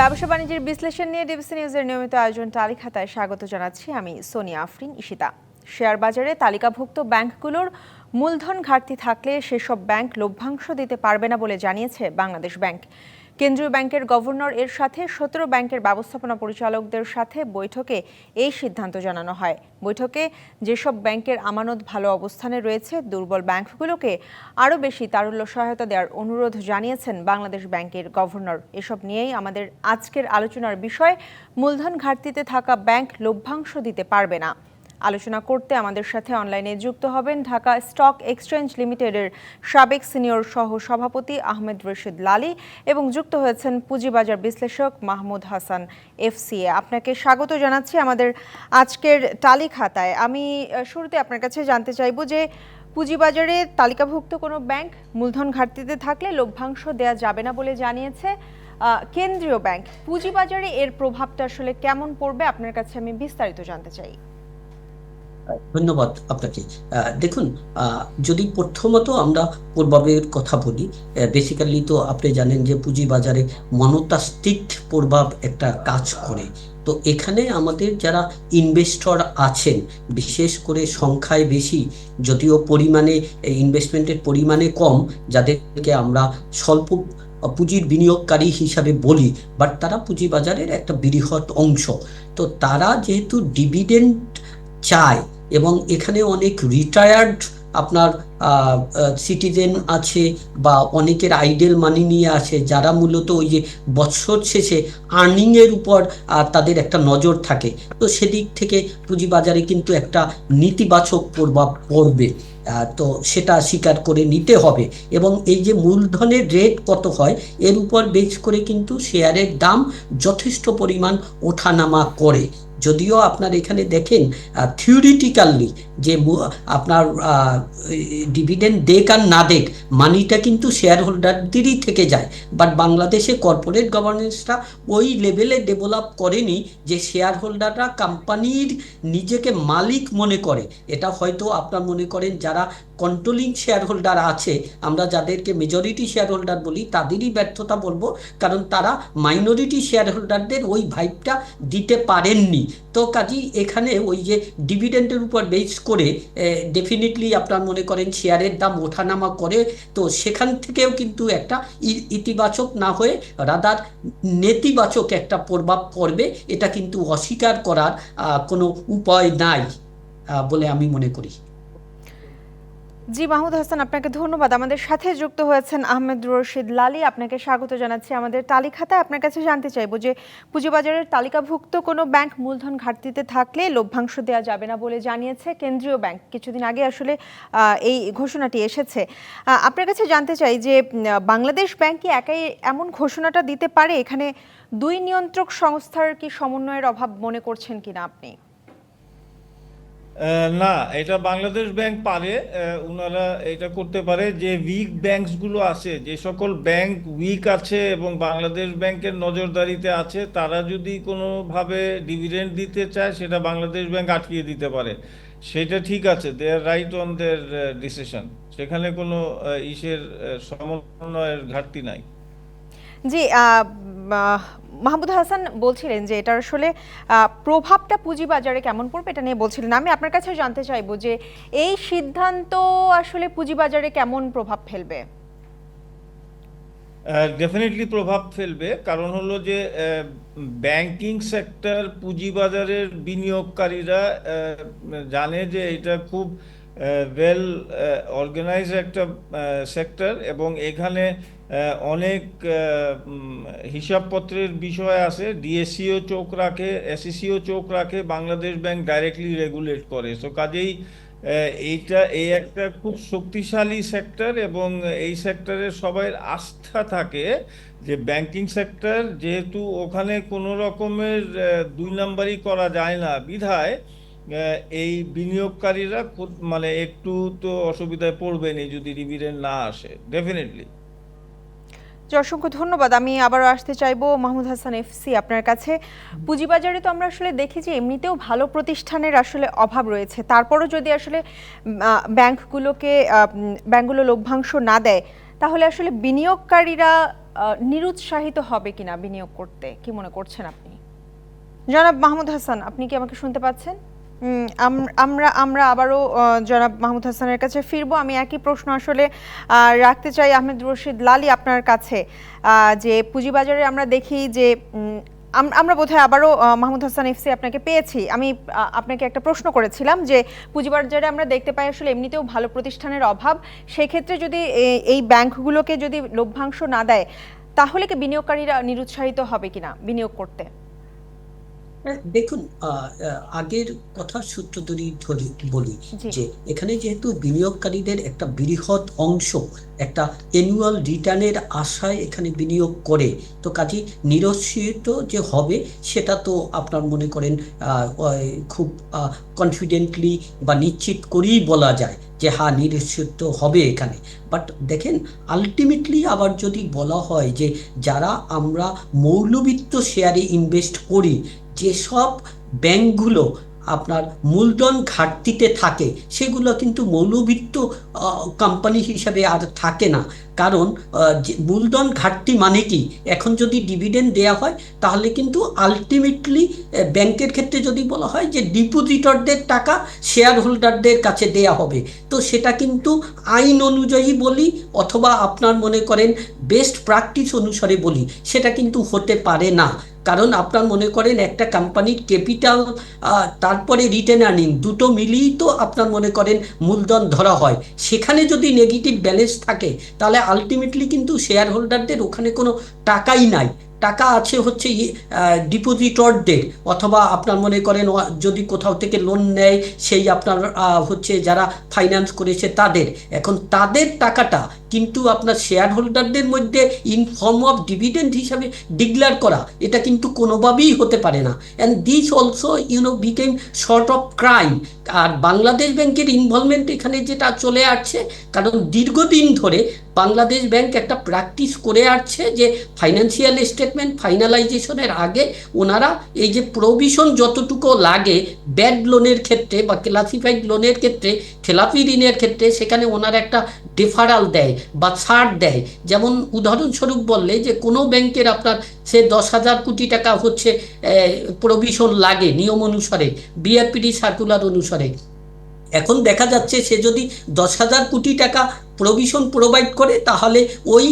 ব্যবসা বাণিজ্যের বিশ্লেষণ নিয়ে ডিবিসি নিউজের নিয়মিত আয়োজন তালিকাতায় স্বাগত জানাচ্ছি আমি সোনিয়া আফরিন ইশিতা শেয়ার বাজারে তালিকাভুক্ত ব্যাংকগুলোর মূলধন ঘাটতি থাকলে সেসব ব্যাংক লভ্যাংশ দিতে পারবে না বলে জানিয়েছে বাংলাদেশ ব্যাংক। কেন্দ্রীয় ব্যাংকের গভর্নর এর সাথে সতেরো ব্যাংকের ব্যবস্থাপনা পরিচালকদের সাথে বৈঠকে এই সিদ্ধান্ত জানানো হয়। বৈঠকে যেসব ব্যাংকের আমানত ভালো অবস্থানে রয়েছে, দুর্বল ব্যাংকগুলোকে আরও বেশি তারল্য সহায়তা দেওয়ার অনুরোধ জানিয়েছেন বাংলাদেশ ব্যাংকের গভর্নর। এসব নিয়েই আমাদের আজকের আলোচনার বিষয়, মূলধন ঘাটতিতে থাকা ব্যাংক লভ্যাংশ দিতে পারবে না। আলোচনা করতে আমাদের সাথে অনলাইনে যুক্ত হবেন ঢাকা স্টক এক্সচেঞ্জ লিমিটেডের সাবেক সিনিয়র সহ সভাপতি আহমেদ রশিদ লালি এবং যুক্ত হয়েছেন পুঁজিবাজার বিশ্লেষক মাহমুদ হাসান এফসিএ। আপনাকে স্বাগত জানাচ্ছি আমাদের আজকের তালি খাতায় আমি শুরুতে আপনার কাছে জানতে চাইব যে পুঁজিবাজারে তালিকাভুক্ত কোনো ব্যাংক মূলধন ঘাটতিতে থাকলে লভ্যাংশ দেওয়া যাবে না বলে জানিয়েছে কেন্দ্রীয় ব্যাংক। পুঁজিবাজারে এর প্রভাবটা আসলে কেমন পড়বে? আপনার কাছে আমি বিস্তারিত জানতে চাই। ধন্যবাদ আপনাকে। দেখুন যদি প্রথমত আমরা প্রভাবের কথা বলি বেসিক্যালি তো আপনি জানেন যে পুঁজিবাজারে মনস্তাত্ত্বিক প্রভাব একটা কাজ করে। তো এখানে আমাদের যারা ইনভেস্টর আছেন, বিশেষ করে সংখ্যায় বেশি, যদিও পরিমাণে ইনভেস্টমেন্টের পরিমাণে কম, যাদেরকে আমরা স্বল্প পুঁজির বিনিয়োগকারী হিসাবে বলি বাট তারা পুঁজিবাজারের একটা বৃহৎ অংশ। তো তারা যেহেতু ডিভিডেন্ড চায় এবং এখানে অনেক রিটায়ার্ড আপনার সিটিজেন আছে বা অনেকের আইডেল মানি নিয়ে আছে, যারা মূলত ওই যে বছর শেষে আর্নিংয়ের উপর তাদের একটা নজর থাকে। তো সেদিক থেকে পুঁজিবাজারে কিন্তু একটা নেতিবাচক প্রভাব পড়বে তো সেটা স্বীকার করে নিতে হবে। এবং এই যে মূলধনের রেট কত হয়, এর উপর বেস করে কিন্তু শেয়ারের দাম যথেষ্ট পরিমাণ ওঠানামা করে। যদিও আপনার এখানে দেখেন থিওরিটিক্যালি যে আপনার ডিভিডেন্ড দেখ আর না দেখ মানিটা কিন্তু শেয়ার হোল্ডারদেরই থেকে যায়। বাট বাংলাদেশে কর্পোরেট গভর্নেন্সটা ওই লেভেলে ডেভেলপ করেনি যে শেয়ার হোল্ডাররা কোম্পানির নিজেকে মালিক মনে করে। এটা হয়তো আপনার মনে করেন যারা কন্ট্রোলিং শেয়ার হোল্ডার আছে, আমরা যাদেরকে মেজরিটি শেয়ার হোল্ডার বলি, তাদেরই ব্যর্থতা বলব, কারণ তারা মাইনরিটি শেয়ার হোল্ডারদের ওই ভাইবটা দিতে পারেননি। তো কাজেই এখানে ওই যে ডিভিডেন্ডের উপর বেস করে ডেফিনেটলি আপনার মনে করেন শেয়ারের দাম ওঠানামা করে, তো সেখান থেকেও কিন্তু একটা ইতিবাচক না হয়ে রাদার নেতিবাচক একটা প্রভাব পড়বে, এটা কিন্তু অস্বীকার করার কোনো উপায় নাই বলে আমি মনে করি। জি, মাহমুদ হাসান, আপনাকে ধন্যবাদ। আমাদের সাথে যুক্ত হয়েছেন আহমেদ রশিদ লালি। আপনাকে স্বাগত জানাচ্ছি আমাদের তালিকাতে। আপনার কাছে জানতে চাইব যে, পুঁজিবাজারের তালিকাভুক্ত কোনো ব্যাংক মূলধন ঘাটতিতে থাকলে লভ্যাংশ দেওয়া যাবে না বলে জানিয়েছে কেন্দ্রীয় ব্যাংক। কিছুদিন আগে আসলে এই ঘোষণাটি এসেছে। আপনার কাছে জানতে চাই যে বাংলাদেশ ব্যাংক কি একাই এমন ঘোষণাটা দিতে পারে? এখানে দুই নিয়ন্ত্রক সংস্থার কি সমন্বয়ের অভাব মনে করছেন কিনা আপনি? না, এটা বাংলাদেশ ব্যাংক পারে ওনারা এটা করতে পারে। যে উইক ব্যাংকসগুলো আছে, যে সকল ব্যাংক উইক আছে এবং বাংলাদেশ ব্যাংকের নজরদারিতে আছে, তারা যদি কোনোভাবে ডিভিডেন্ড দিতে চায়, সেটা বাংলাদেশ ব্যাংক আটকিয়ে দিতে পারে। সেটা ঠিক আছে they are right on their decision সেখানে কোনো ইসের সমন্বয়ের ঘাটতি নাই। জি মাহমুদ হাসান বলছিলেন যে এটার আসলে প্রভাবটা পুঁজিবাজারে কেমন পড়বে এটা নিয়ে বলছিলেন। আমি আপনার কাছে জানতে চাইব যে এই সিদ্ধান্ত আসলে পুঁজিবাজারে কেমন প্রভাব ফেলবে? ডেফিনেটলি প্রভাব ফেলবে। কারণ হলো যে ব্যাংকিং সেক্টর পুঁজিবাজারের বিনিয়োগকারীরা জানে যে এটা খুব ওয়েল অর্গানাইজ একটা সেক্টর এবং এখানে অনেক হিসাবপত্রের বিষয় আছে। ডিএসসিও চোখ রাখে এসিসিও চোখ রাখে, বাংলাদেশ ব্যাংক ডাইরেক্টলি রেগুলেট করে। সো কাজেই এইটা, এই একটা খুব শক্তিশালী সেক্টর এবং এই সেক্টরে সবাই আস্থা থাকে যে ব্যাংকিং সেক্টর যেহেতু ওখানে কোনো রকমের দুই নাম্বারই করা যায় না বিধায় এই বিনিয়োগকারীরা মানে একটু তো অসুবিধায় পড়বেনই যদি ডিভিডেন্ড না আসে। ডেফিনেটলি অসংখ্য ধন্যবাদ। আমি আবারও আসতে চাইব মাহমুদ হাসান এফসি আপনার কাছে। পুঁজিবাজারে তো আমরা আসলে দেখি যে এমনিতেও ভালো প্রতিষ্ঠানের আসলে অভাব রয়েছে। তারপরও যদি আসলে ব্যাংকগুলোকে ব্যাংকগুলো লভ্যাংশ না দেয়, তাহলে আসলে বিনিয়োগকারীরা নিরুৎসাহিত হবে কিনা বিনিয়োগ করতে? কি মনে করছেন আপনি? জনাব মাহমুদ হাসান, আপনি কি আমাকে শুনতে পাচ্ছেন? আমরা আমরা আবারও জনাব মাহমুদ হাসানের কাছে ফিরবো। আমি একই প্রশ্ন আসলে রাখতে চাই আহমেদ রশিদ লালি আপনার কাছে যে পুঁজিবাজারে আমরা দেখি যে আম- আমরা বোধহয় আবারও মাহমুদ হাসান এফসি আপনাকে পেয়েছি। আমি আপনাকে একটা প্রশ্ন করেছিলাম যে, পুঁজিবাজারে আমরা দেখতে পাই আসলে এমনিতেও ভালো প্রতিষ্ঠানের অভাব। সেক্ষেত্রে যদি এই ব্যাংকগুলোকে যদি লভ্যাংশ না দেয়, তাহলে কি বিনিয়োগকারীরা নিরুৎসাহিত হবে কিনা বিনিয়োগ করতে? দেখুন আহ, আহ, আগের কথা সূত্র ধরি ধরি বলি যে এখানে যেহেতু বিনিয়োগকারীদের একটা বৃহৎ অংশ একটা অ্যানুয়াল রিটার্নের আশায় এখানে বিনিয়োগ করে তো কাজে নিরস্বিত যে হবে সেটা তো আপনার মনে করেন খুব কনফিডেন্টলি বা নিশ্চিত করেই বলা যায় যে হ্যাঁ নিরস্বিত হবে এখানে। বাট দেখেন আলটিমেটলি আবার যদি বলা হয় যে যারা আমরা মৌলবিত্ত শেয়ারে ইনভেস্ট করি যেসব ব্যাংকগুলো আপনার মূলধন ঘাটতিতে থাকে, সেগুলো কিন্তু মৌলবিত্ত কোম্পানি হিসাবে আর থাকে না। কারণ মূলধন ঘাটতি মানে কি? এখন যদি ডিভিডেন্ড দেয়া হয়, তাহলে কিন্তু আলটিমেটলি ব্যাংকের ক্ষেত্রে যদি বলা হয় যে ডিপোজিটরদের টাকা শেয়ার হোল্ডারদের কাছে দেয়া হবে। তো সেটা কিন্তু আইন অনুযায়ী বলি, অথবা আপনার মনে করেন বেস্ট প্র্যাকটিস অনুসারে বলি, সেটা কিন্তু হতে পারে না। কারণ আপনার মনে করেন একটা কোম্পানির ক্যাপিটাল তারপরে রিটার্ন আর্নিং দুটো মিলিয়েই তো আপনার মনে করেন মূলধন ধরা হয়। সেখানে যদি নেগেটিভ ব্যালেন্স থাকে, তাহলে আলটিমেটলি কিন্তু শেয়ার হোল্ডারদের ওখানে কোনো টাকাই নাই। টাকা আছে হচ্ছে ডিপোজিটরদের অথবা আপনার মনে করেন যদি কোথাও থেকে লোন নেয়, সেই আপনার হচ্ছে যারা ফাইন্যান্স করেছে তাদের। এখন তাদের টাকাটা কিন্তু আপনার শেয়ার হোল্ডারদের মধ্যে ইন ফর্ম অফ ডিভিডেন্ড হিসাবে ডিক্লেয়ার করা, এটা কিন্তু কোনোভাবেই হতে পারে না। And this also you know became sort of crime আর বাংলাদেশ ব্যাংকের ইনভলভমেন্ট এখানে যেটা চলে আসছে, কারণ দীর্ঘদিন ধরে বাংলাদেশ ব্যাংক একটা প্র্যাকটিস করে আসছে যে ফাইন্যান্সিয়াল স্টেটমেন্ট ফাইনালাইজেশনের আগে ওনারা এই যে প্রভিশন যতটুকু লাগে ব্যাড লোনের ক্ষেত্রে বা ক্লাসিফাইড লোনের ক্ষেত্রে, খেলাপি ঋণের ক্ষেত্রে সেখানে ওনারা একটা ডেফারাল দেয় বা ছাড় দেয়। যেমন উদাহরণস্বরূপ বললে যে কোনো ব্যাংকের আপনার সে দশ হাজার কোটি টাকা হচ্ছে প্রভিশন লাগে নিয়ম অনুসারে বিআরপিডি সার্কুলার অনুসারে। এখন দেখা যাচ্ছে সে যদি দশ হাজার কোটি টাকা প্রভিশন প্রোভাইড করে, তাহলে ওই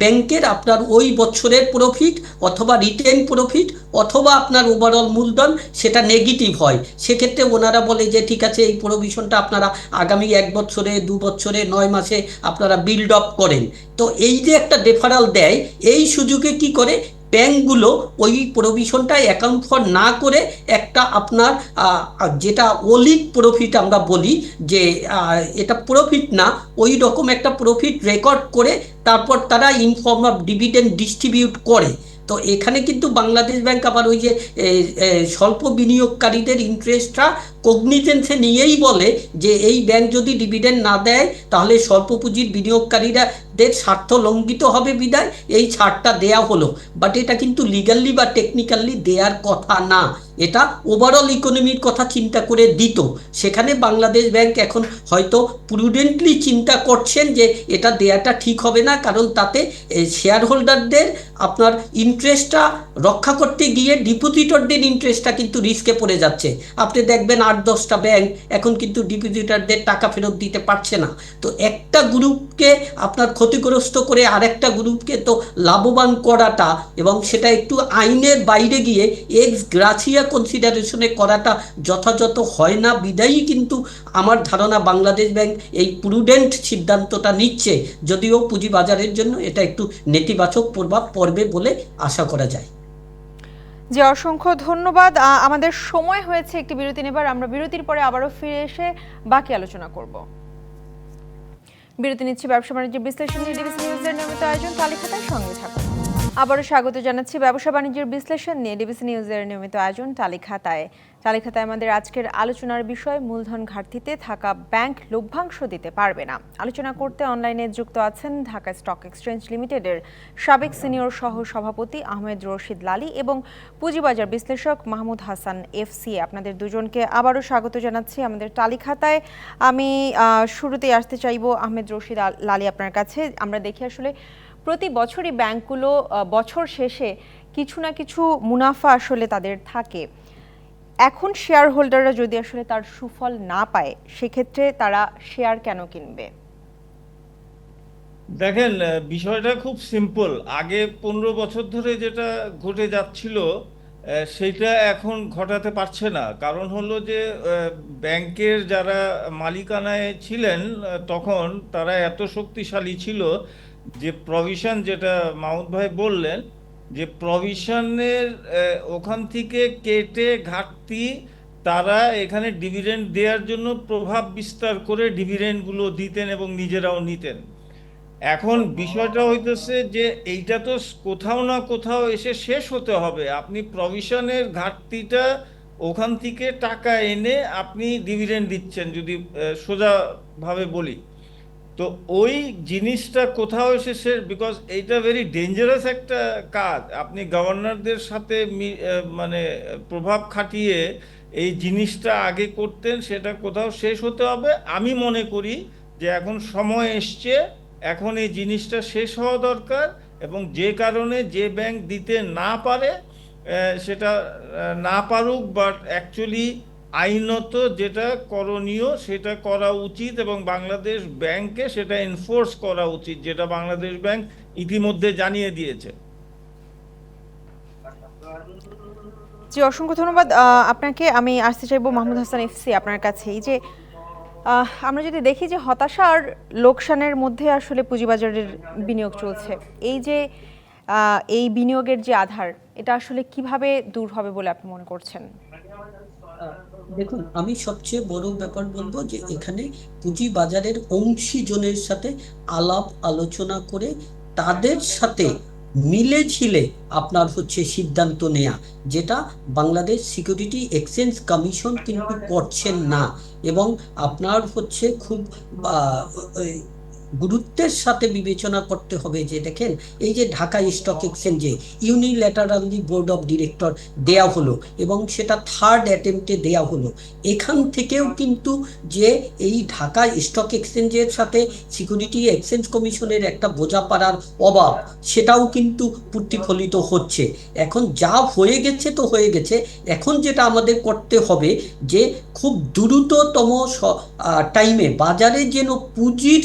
ব্যাংকের আপনার ওই বছরের প্রফিট অথবা রিটেন প্রফিট অথবা আপনার ওভারঅল মূলধন সেটা নেগেটিভ হয়। সেক্ষেত্রে ওনারা বলে যে, ঠিক আছে, এই প্রভিশনটা আপনারা আগামী এক বছরে, দু বছরে, নয় মাসে আপনারা বিল্ড আপ করেন। তো এই যে একটা ডেফারাল দেয়, এই সুযোগে কি করে? ব্যাংকগুলো ওই প্রভিশনটা অ্যাকাউন্ট ফর না করে একটা আপনার যেটা অলিক প্রফিট আমরা বলি যে এটা প্রফিট না, ওই রকম একটা প্রফিট রেকর্ড করে তারপর তারা ইনফর্ম অফ ডিভিডেন্ড ডিস্ট্রিবিউট করে। তো এখানে কিন্তু বাংলাদেশ ব্যাংক আবার ওই যে স্বল্প বিনিয়োগকারীদের ইন্টারেস্টটা কগনিজেন্সে নিয়েই বলে যে এই ব্যাংক যদি ডিভিডেন্ড না দেয়, তাহলে স্বল্প পুঁজির বিনিয়োগকারীরা দের স্বার্থ লঙ্ঘিত হবে বিদায় এই ছাড়টা দেয়া হলো। বাট এটা কিন্তু লিগালি বা টেকনিক্যালি দেয়ার কথা না। এটা ওভারঅল ইকোনমির কথা চিন্তা করে দিত। সেখানে বাংলাদেশ ব্যাংক এখন হয়তো প্রুডেন্টলি চিন্তা করছেন যে এটা দেয়াটা ঠিক হবে না, কারণ তাতে শেয়ার হোল্ডারদের আপনার ইন্টারেস্টটা রক্ষা করতে গিয়ে ডিপোজিটরদের ইন্টারেস্টটা কিন্তু রিস্কে পড়ে যাচ্ছে। আপনি দেখবেন আট, দশটা ব্যাংক এখন কিন্তু ডিপোজিটরদের টাকা ফেরত দিতে পারছে না। তো একটা গ্রুপকে আপনার ক্ষতিগ্রস্ত করে আরেকটা গ্রুপকে তো লাভবান করাটা এবং সেটা একটু আইনের বাইরে গিয়ে এক্স গ্রাছিয়া কনসিডারেশনে করাটা যথাযথ হয় না। বিদায়ী কিন্তু আমার ধারণা বাংলাদেশ ব্যাংক এই প্রুডেন্ট সিদ্ধান্তটা নিচ্ছে। যদিও পুঁজিবাজারের জন্য এটা একটু নেতিবাচক প্রভাব পড়বে বলে আশা করা যায়। যে অসংখ্য ধন্যবাদ। আমাদের সময় হয়েছে, একটি বিরতি নেবার। আমরা বিরতির পরে আবারও ফিরে এসে বাকি আলোচনা করব। বিরতি নিচ্ছি ব্যবসা বাণিজ্য বিশ্লেষণ ডিবিসি নিউজের নিয়মিত আয়োজন তালিকাতার সঙ্গে থাকুন। আবারও স্বাগত জানাচ্ছি ব্যবসা বাণিজ্যের বিশ্লেষণ নিয়ে ডিবিসি নিউজের নিয়মিত আয়োজন তালিকাতায় তালিকাতায় আমাদের আজকের আলোচনার বিষয়, মূলধন ঘাটতিতে থাকা ব্যাংক লভ্যাংশ দিতে পারবে না। আলোচনা করতে অনলাইনে যুক্ত আছেন ঢাকা স্টক এক্সচেঞ্জ লিমিটেডের সাবেক সিনিয়র সহ সভাপতি আহমেদ রশিদ লালি এবং পুঁজিবাজার বিশ্লেষক মাহমুদ হাসান এফসি। আপনাদের দুজনকে আবারও স্বাগত জানাচ্ছি আমাদের তালিকাতায় আমি শুরুতেই আসতে চাইব আহমেদ রশিদ লালি আপনার কাছে। আমরা দেখি আসলে প্রতি বছরই ব্যাংকগুলো বছর শেষে কিছু না কিছু মুনাফা আসলে তাদের থাকে। এখন শেয়ার হোল্ডাররা যদি আসলে তার সুফল না পায়, সেক্ষেত্রে তারা শেয়ার কেন কিনবে? দেখেন বিষয়টা খুব সিম্পল আগে পনেরো বছর ধরে যেটা ঘটে যাচ্ছিল সেটা এখন ঘটাতে পারছে না। কারণ হলো যে ব্যাংকের যারা মালিকানায় ছিলেন তখন তারা এত শক্তিশালী ছিল যে প্রভিশন যেটা মাহমুদ ভাই বললেন, যে প্রভিশনের ওখান থেকে কেটে ঘাটতি তারা এখানে ডিভিডেন্ড দেওয়ার জন্য প্রভাব বিস্তার করে ডিভিডেন্ডগুলো দিতেন এবং নিজেরাও নিতেন। এখন বিষয়টা হইতেছে যে এইটা তো কোথাও না কোথাও এসে শেষ হতে হবে। আপনি প্রভিশনের ঘাটতিটা ওখান থেকে টাকা এনে আপনি ডিভিডেন্ড দিচ্ছেন, যদি সোজাভাবে বলি। তো ওই জিনিসটা কোথাও এসে বিকজ এইটা ভেরি ডেঞ্জারাস একটা কাজ। আপনি গভর্নরদের সাথে মানে প্রভাব খাটিয়ে এই জিনিসটা আগে করতেন, সেটা কোথাও শেষ হতে হবে। আমি মনে করি যে এখন সময় এসছে, এখন এই জিনিসটা শেষ হওয়া দরকার এবং যে কারণে যে ব্যাংক দিতে না পারে সেটা না পারুক বাট অ্যাকচুয়ালি আইনত যেটা করণীয় সেটা করা উচিত এবং বাংলাদেশ ব্যাংকে সেটা এনফোর্স করা উচিত যেটা বাংলাদেশ ব্যাংক ইতিমধ্যে জানিয়ে দিয়েছে। জি অসংখ্য ধন্যবাদ। আপনাকে আমি আসতে চাইব মাহমুদ হাসান এফসি আপনার কাছে। এই যে আমরা যদি দেখি যে হতাশা আর লোকসানের মধ্যে আসলে পুঁজিবাজারের বিনিয়োগ চলছে এই যে এই বিনিয়োগের যে আধার এটা আসলে কীভাবে দূর হবে বলে আপনি মনে করছেন? দেখুন, আমি সবচেয়ে বড় ব্যাপার বলব যে এখানে পুঁজি বাজারের অংশীজনের সাথে আলাপ আলোচনা করে তাদের সাথে মিলে ঝিলে আপনার হচ্ছে সিদ্ধান্ত নেয়া, যেটা বাংলাদেশ সিকিউরিটি এক্সচেঞ্জ কমিশন কিন্তু করছেন না। এবং আপনার হচ্ছে খুব গুরুত্বের সাথে বিবেচনা করতে হবে যে, দেখেন, এই যে ঢাকা স্টক এক্সচেঞ্জে ইউনিল্যাটারালি বোর্ড অফ ডিরেক্টর দেয়া হলো এবং সেটা থার্ড অ্যাটেম্পটে দেয়া হলো, এখান থেকেও কিন্তু যে এই ঢাকা স্টক এক্সচেঞ্জের সাথে সিকিউরিটি এক্সচেঞ্জ কমিশনের একটা বোঝাপড়ার অভাব, সেটাও কিন্তু প্রতিফলিত হচ্ছে। এখন যা হয়ে গেছে তো হয়ে গেছে, এখন যেটা আমাদের করতে হবে যে, খুব দ্রুততম টাইমে বাজারে যেন পুঁজির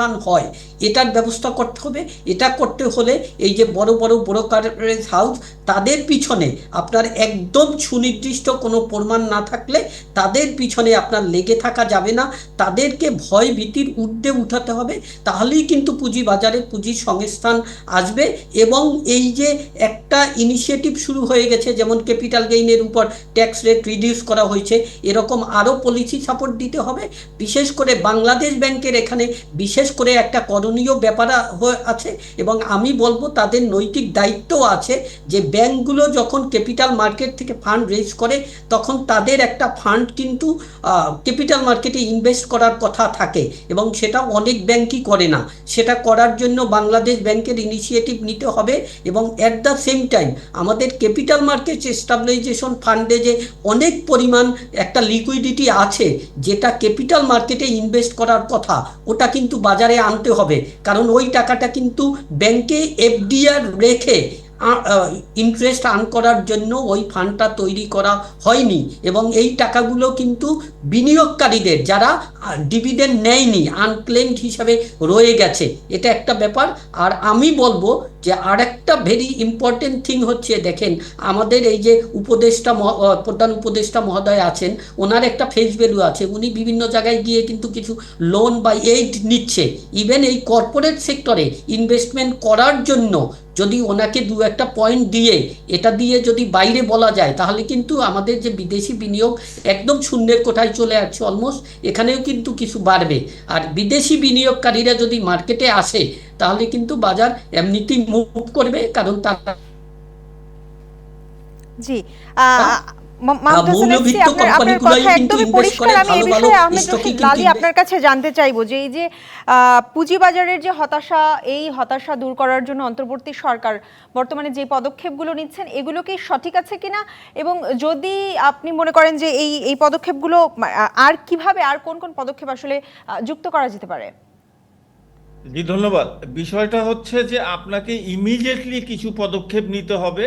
সংস্থান হয়। এটার ব্যবস্থা করতে হবে। এটা করতে হলে এই যে বড় বড় ব্রোকারেজ হাউস তাদের পিছনে আপনার একদম সুনির্দিষ্ট কোনো প্রমাণ না থাকলে তাদের পিছনে আপনার লেগে থাকা যাবে না। তাদেরকে ভয় ভীতির ঊর্ধ্বে উঠাতে হবে। তাহলেই কিন্তু পুঁজি বাজারে পুঁজির সংস্থান আসবে এবং এই যে একটা ইনিশিয়েটিভ শুরু হয়ে গেছে, যেমন ক্যাপিটাল গেইনের উপর ট্যাক্স রেট রিডিউস করা হয়েছে, এরকম আরও পলিসি সাপোর্ট দিতে হবে। বিশেষ করে বাংলাদেশ ব্যাংকের এখানে বিশেষ করে একটা করণীয় ব্যাপার আছে এবং আমি বলব তাদের নৈতিক দায়িত্বও আছে যে ব্যাংকগুলো যখন ক্যাপিটাল মার্কেট থেকে ফান্ড রেজ করে, তখন তাদের একটা ফান্ড কিন্তু ক্যাপিটাল মার্কেটে ইনভেস্ট করার কথা থাকে এবং সেটা অনেক ব্যাংকই করে না। সেটা করার জন্য বাংলাদেশ ব্যাংকের ইনিশিয়েটিভ নিতে হবে এবং অ্যাট দ্য সেম টাইম আমাদের ক্যাপিটাল মার্কেট স্টাবলাইজেশন ফান্ডে যে অনেক পরিমাণ একটা লিকুইডিটি আছে, যেটা ক্যাপিটাল মার্কেটে ইনভেস্ট করার কথা, ওটা কিন্তু বাজারে আনতে হবে। কারণ ওই টাকাটা কিন্তু ব্যাংকে এফডিআর রেখে ইন্টারেস্ট আর্ন করার জন্য ওই ফান্ডটা তৈরি করা হয়নি এবং এই টাকাগুলো কিন্তু বিনিয়োগকারীদের যারা ডিভিডেন্ড নেয়নি আনক্লেমড হিসাবে রয়ে গেছে। এটা একটা ব্যাপার। আর আমি বলব যে আরেকটা ভেরি ইম্পর্টেন্ট থিং হচ্ছে, দেখেন, আমাদের এই যে উপদেষ্টা প্রধান উপদেষ্টা মহোদয় আছেন, ওনার একটা ফেস ভ্যালু আছে। উনি বিভিন্ন জায়গায় গিয়ে কিন্তু কিছু লোন বা এইড নিচ্ছে। ইভেন এই কর্পোরেট সেক্টরে ইনভেস্টমেন্ট করার জন্য যদি ওনাকে দু একটা পয়েন্ট দিয়ে এটা দিয়ে যদি বাইরে বলা যায় তাহলে কিন্তু আমাদের যে বিদেশি বিনিয়োগ একদম শূন্যের কোঠায় চলে আসছে অলমোস্ট এখানেও কিন্তু কিছু বাড়বে। আর বিদেশি বিনিয়োগকারীরা যদি মার্কেটে আসে তাহলে কিন্তু বাজার এমনিতেই মুভ করবে কারণ তারা জি আপনার কাছে জানতে চাইব যে এই যে আহ, পুঁজিবাজারের যে হতাশা এই হতাশা দূর করার জন্য অন্তর্বর্তী সরকার বর্তমানে যে পদক্ষেপগুলো নিচ্ছেন এগুলো কি সঠিক আছে কিনা? এবং যদি আপনি মনে করেন যে এই এই পদক্ষেপগুলো আর কীভাবে আর কোন কোন পদক্ষেপ আসলে যুক্ত করা যেতে পারে? জি ধন্যবাদ। বিষয়টা হচ্ছে যে আপনাকে ইমিডিয়েটলি কিছু পদক্ষেপ নিতে হবে।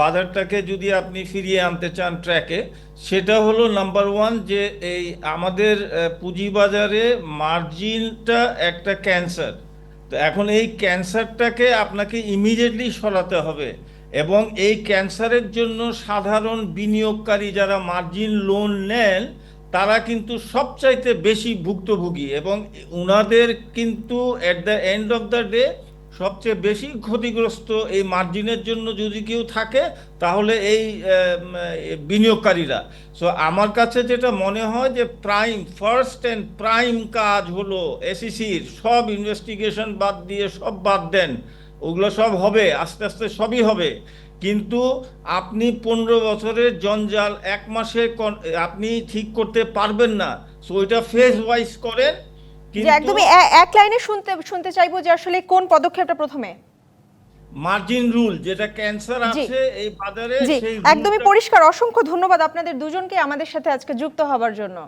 বাজারটাকে যদি আপনি ফিরিয়ে আনতে চান ট্র্যাকে, সেটা হলো নাম্বার ওয়ান যে এই আমাদের পুঁজিবাজারে মার্জিনটা একটা ক্যান্সার। তো এখন এই ক্যান্সারটাকে আপনাকে ইমিডিয়েটলি সরাতে হবে এবং এই ক্যান্সারের জন্য সাধারণ বিনিয়োগকারী যারা মার্জিন লোন নেন, তারা কিন্তু সবচাইতে বেশি ভুক্তভোগী এবং উনাদের কিন্তু at the end of the day সবচেয়ে বেশি ক্ষতিগ্রস্ত এই মার্জিনের জন্য যদি কেউ থাকে, তাহলে এই বিনিয়োগকারীরা। সো আমার কাছে যেটা মনে হয় যে প্রাইম, ফার্স্ট অ্যান্ড প্রাইম কাজ হলো এসিসির সব ইনভেস্টিগেশন বাদ দিয়ে সব বাদ দেন। ওগুলো সব হবে, আস্তে আস্তে সবই হবে। কিন্তু আপনি পনেরো বছরের জঞ্জাল, এক মাসে আপনি ঠিক করতে পারবেন না। সো ওইটা ফেজ ওয়াইজ করেন যে একদমই এক লাইনে শুনতে শুনতে চাইব যে আসলে কোন পদক্ষেপটা প্রথমে? মার্জিন রুল যেটা ক্যান্সার। আছে এই বাজারে সেই একদমই পরিষ্কার। অসংখ্য ধন্যবাদ আপনাদের দুজনকে আমাদের সাথে আজকে যুক্ত হবার জন্য।